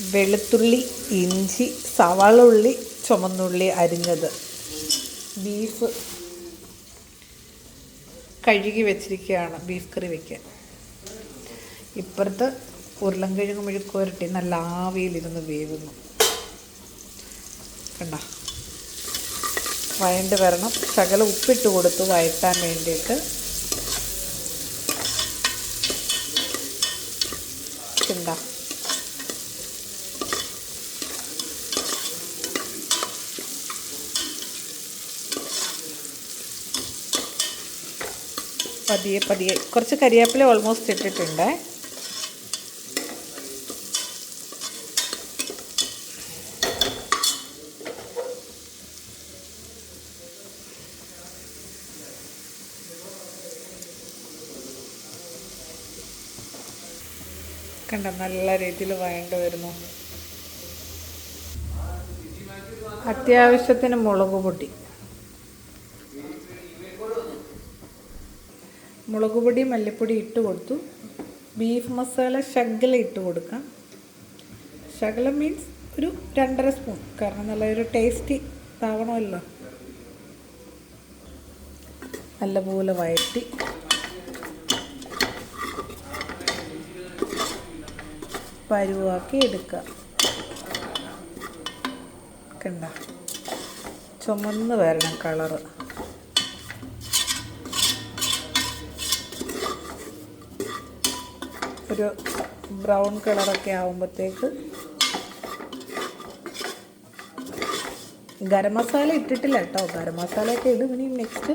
വെളുത്തുള്ളി ഇഞ്ചി സവാള ഉള്ളി ചുമന്നുള്ളി അരിഞ്ഞത്. ബീഫ് കഴുകി വെച്ചിരിക്കുകയാണ് ബീഫ് കറി വയ്ക്കാൻ ഇപ്പുറത്ത് ഉരുളൻകിഴങ്ങ് മെഴുക്കുവരട്ടി നല്ല ആവിയിലിരുന്ന് വേവുന്നു. കണ്ട? വയണ്ട് വരണം. ശകല ഉപ്പിട്ട് കൊടുത്തു വയറ്റാൻ വേണ്ടിയിട്ട് കണ്ട? പതിയെ പതിയെ കുറച്ച് കരിവേപ്പില ഓൾമോസ്റ്റ് ഇട്ടിട്ടുണ്ട്. കണ്ട നല്ല രീതിയിൽ വഴണ്ട് വരുന്നു. അത്യാവശ്യത്തിന് മുളക് പൊടി. മുളക് പൊടി മല്ലിപ്പൊടി ഇട്ട് കൊടുത്തു. ബീഫ് മസാല ശകല ഇട്ട് കൊടുക്കാം. ശകല മീൻസ് ഒരു രണ്ടര സ്പൂൺ കാരണം നല്ലൊരു ടേസ്റ്റി താവണമല്ലോ നല്ലപോലെ വഴറ്റി പരുവാക്കി എടുക്കുക. കണ്ട. ചുമന്ന് വരണം കളറ്. ഒരു ബ്രൗൺ കളറൊക്കെ ആകുമ്പോഴത്തേക്ക് ഗരം മസാല ഇട്ടിട്ടില്ല കേട്ടോ. ഗരം മസാലയൊക്കെ ഇടും. ഇനി നെക്സ്റ്റ്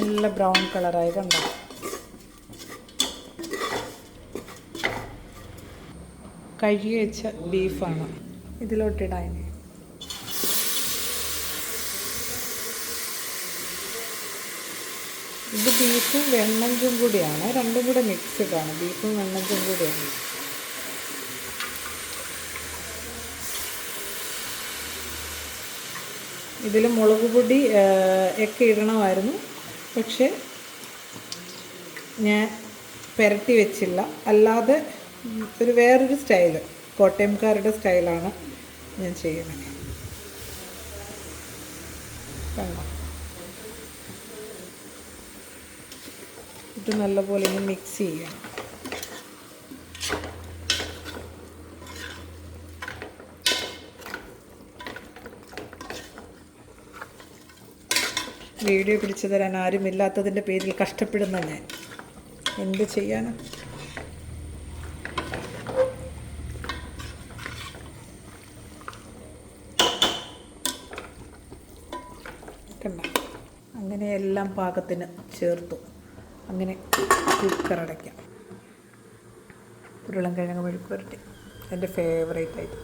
നല്ല ബ്രൗൺ കളറായി കണ്ടോ. കഴുകി വെച്ച ബീഫാണ് ഇതിലോട്ടിടാൻ ഇത് ബീഫും വെണ്ണഞ്ചും കൂടിയാണ്. രണ്ടും കൂടെ മിക്സ്ഡാണ് ബീഫും വെണ്ണഞ്ചും കൂടിയാണ്. ഇതിൽ മുളക് പൊടി ഒക്കെ ഇടണമായിരുന്നു. പക്ഷേ ഞാൻ പുരട്ടി വെച്ചില്ല. അല്ലാതെ ഒരു വേറൊരു സ്റ്റൈൽ കോട്ടയംകാരുടെ സ്റ്റൈലാണ് ഞാൻ ചെയ്യുന്നത്. കണ്ടോ? ഇത് നല്ലപോലെ ഇനി മിക്സ് ചെയ്യണം. വീഡിയോ പിടിച്ചു തരാൻ ആരുമില്ലാത്തതിന്റെ പേരിൽ കഷ്ടപ്പെടുന്ന ഞാൻ. എന്ത് ചെയ്യാനും? അങ്ങനെ എല്ലാം പാകത്തിന് ചേർത്തു. അങ്ങനെ കുക്കർ അടയ്ക്കാം ഉരുളൻ കിഴങ്ങ് മെഴുക്കുവരട്ടി എന്റെ ഫേവറേറ്റ് ആയിട്ട്